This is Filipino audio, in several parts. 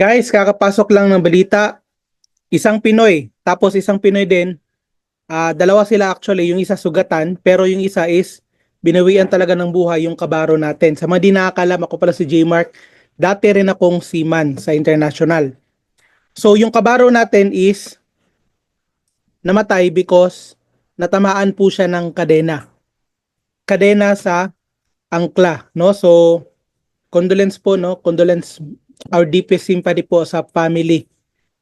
Guys, kakapasok lang ng balita. Isang Pinoy, tapos isang Pinoy din. Ah, dalawa sila actually, yung isa sugatan, pero yung isa is binawian talaga ng buhay yung kabaro natin. Sa mga di nakakalam, ako pala si J-Mark. Dati rin akong seaman sa international. So yung kabaro natin is namatay because natamaan po siya ng kadena. Kadena sa angkla, no? So condolence po, no? Condolence our deepest sympathy po sa family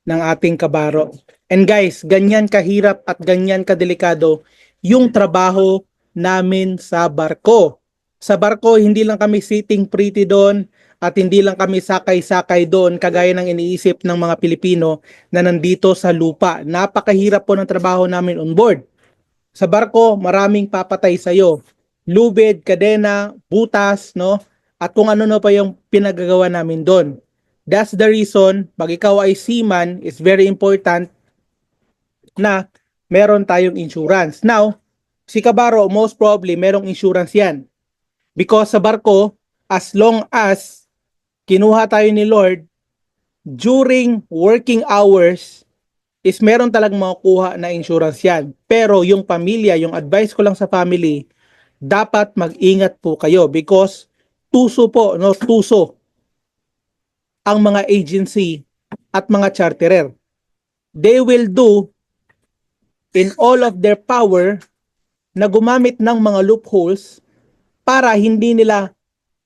ng ating kabaro. And guys, ganyan kahirap at ganyan kadelikado yung trabaho namin sa barko. Sa barko, hindi lang kami sitting pretty doon at hindi lang kami sakay-sakay doon kagaya ng iniisip ng mga Pilipino na nandito sa lupa. Napakahirap po ng trabaho namin on board. Sa barko, maraming papatay sa'yo. Lubid, kadena, butas, no? At kung ano na pa yung pinagagawa namin doon. That's the reason, pag ikaw ay seaman, it's very important na meron tayong insurance. Now, si Kabaro, most probably, merong insurance yan. Because sa barko, as long as kinuha tayo ni Lord, during working hours, is meron talagang makukuha na insurance yan. Pero yung pamilya, yung advice ko lang sa family, dapat mag-ingat po kayo because tuso po, no, tuso ang mga agency at mga charterer. They will do in all of their power na gumamit ng mga loopholes para hindi nila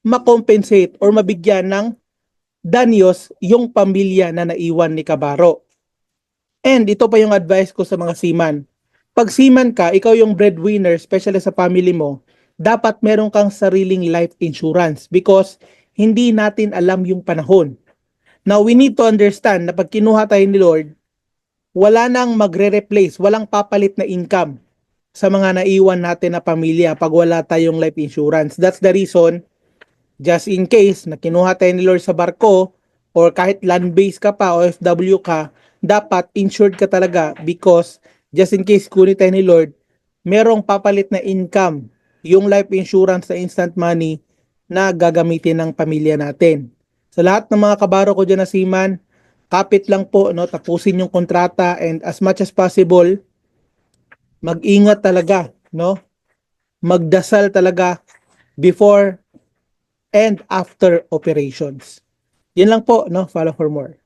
makompensate or mabigyan ng danyos yung pamilya na naiwan ni Kabaro. And ito pa yung advice ko sa mga seaman. Pag seaman ka, ikaw yung breadwinner, especially sa family mo, dapat meron kang sariling life insurance because hindi natin alam yung panahon. Now, we need to understand na pag kinuha tayo ni Lord, wala nang magre-replace, walang papalit na income sa mga naiwan natin na pamilya pag wala tayong life insurance. That's the reason, just in case na kinuha tayo ni Lord sa barko or kahit land-based ka pa, OFW ka, dapat insured ka talaga because just in case kunin tayo ni Lord, merong papalit na income yung life insurance sa instant money na gagamitin ng pamilya natin. Sa lahat ng mga kabaro ko dyan na seaman, kapit lang po, no, tapusin yung kontrata and as much as possible, mag-ingat talaga, no? Magdasal talaga before and after operations. Yan lang po, no? Follow for more.